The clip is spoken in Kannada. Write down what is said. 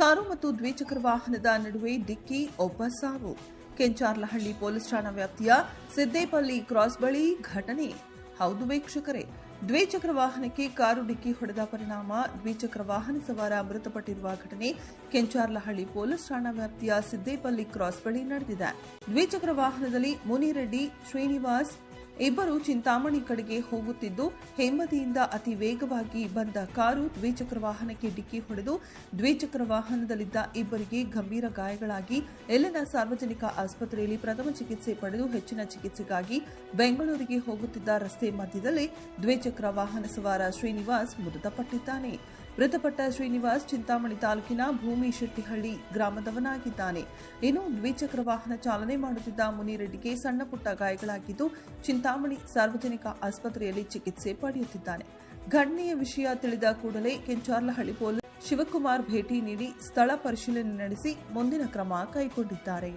ಕಾರು ಮತ್ತು ದ್ವಿಚಕ್ರ ವಾಹನದ ನಡುವೆ ಡಿಕ್ಕಿ, ಒಬ್ಬ ಸಾವು. ಕೆಂಚಾರ್ಲಹಳ್ಳಿ ಪೊಲೀಸ್ ಠಾಣಾ ವ್ಯಾಪ್ತಿಯ ಸಿದ್ದೇಪಲ್ಲಿ ಕ್ರಾಸ್ ಬಳಿ ಘಟನೆ. ಹೌದು ವೀಕ್ಷಕರೇ, ದ್ವಿಚಕ್ರ ವಾಹನಕ್ಕೆ ಕಾರು ಡಿಕ್ಕಿ ಹೊಡೆದ ಪರಿಣಾಮ ದ್ವಿಚಕ್ರ ವಾಹನ ಸವಾರ ಮೃತಪಟ್ಟಿರುವ ಘಟನೆ ಕೆಂಚಾರ್ಲಹಳ್ಳಿ ಪೊಲೀಸ್ ಠಾಣಾ ವ್ಯಾಪ್ತಿಯ ಸಿದ್ದೇಪಲ್ಲಿ ಕ್ರಾಸ್ ಬಳಿ ನಡೆದಿದೆ. ದ್ವಿಚಕ್ರ ವಾಹನದಲ್ಲಿ ಮುನಿರೆಡ್ಡಿ, ಶ್ರೀನಿವಾಸ್ ಇಬ್ಬರು ಚಿಂತಾಮಣಿ ಕಡೆಗೆ ಹೋಗುತ್ತಿದ್ದು ಹೇಮದಿಯಿಂದ ಅತಿ ವೇಗವಾಗಿ ಬಂದ ಕಾರು ದ್ವಿಚಕ್ರ ವಾಹನಕ್ಕೆ ಡಿಕ್ಕಿ ಹೊಡೆದು, ದ್ವಿಚಕ್ರ ವಾಹನದಲ್ಲಿದ್ದ ಇಬ್ಬರಿಗೆ ಗಂಭೀರ ಗಾಯಗಳಾಗಿ ಇಲ್ಲಿನ ಸಾರ್ವಜನಿಕ ಆಸ್ಪತ್ರೆಯಲ್ಲಿ ಪ್ರಥಮ ಚಿಕಿತ್ಸೆ ಪಡೆದು ಹೆಚ್ಚಿನ ಚಿಕಿತ್ಸೆಗಾಗಿ ಬೆಂಗಳೂರಿಗೆ ಹೋಗುತ್ತಿದ್ದ ರಸ್ತೆ ಮಧ್ಯದಲ್ಲಿ ದ್ವಿಚಕ್ರ ವಾಹನ ಸವಾರ ಶ್ರೀನಿವಾಸ್ ಮೃತಪಟ್ಟಿದ್ದಾನೆ. ಮೃತಪಟ್ಟ ಶ್ರೀನಿವಾಸ್ ಚಿಂತಾಮಣಿ ತಾಲೂಕಿನ ಭೂಮಿ ಶೆಟ್ಟಿಹಳ್ಳಿ ಗ್ರಾಮದವನಾಗಿದ್ದಾನೆ. ಇನ್ನು ದ್ವಿಚಕ್ರ ವಾಹನ ಚಾಲನೆ ಮಾಡುತ್ತಿದ್ದ ಮುನಿರೆಡ್ಡಿಗೆ ಸಣ್ಣ ಪುಟ್ಟ ಗಾಯಗಳಾಗಿದ್ದು, ಚಿಂತಾಮಣಿ ಸಾರ್ವಜನಿಕ ಆಸ್ಪತ್ರೆಯಲ್ಲಿ ಚಿಕಿತ್ಸೆ ಪಡೆಯುತ್ತಿದ್ದಾನೆ. ಘಟನೆಯ ವಿಷಯ ತಿಳಿದ ಕೂಡಲೇ ಕೆಂಚಾರ್ಲಹಳ್ಳಿ ಪೊಲೀಸ್ ಶಿವಕುಮಾರ್ ಭೇಟಿ ನೀಡಿ ಸ್ಥಳ ಪರಿಶೀಲನೆ ನಡೆಸಿ ಮುಂದಿನ ಕ್ರಮ ಕೈಗೊಂಡಿದ್ದಾರೆ.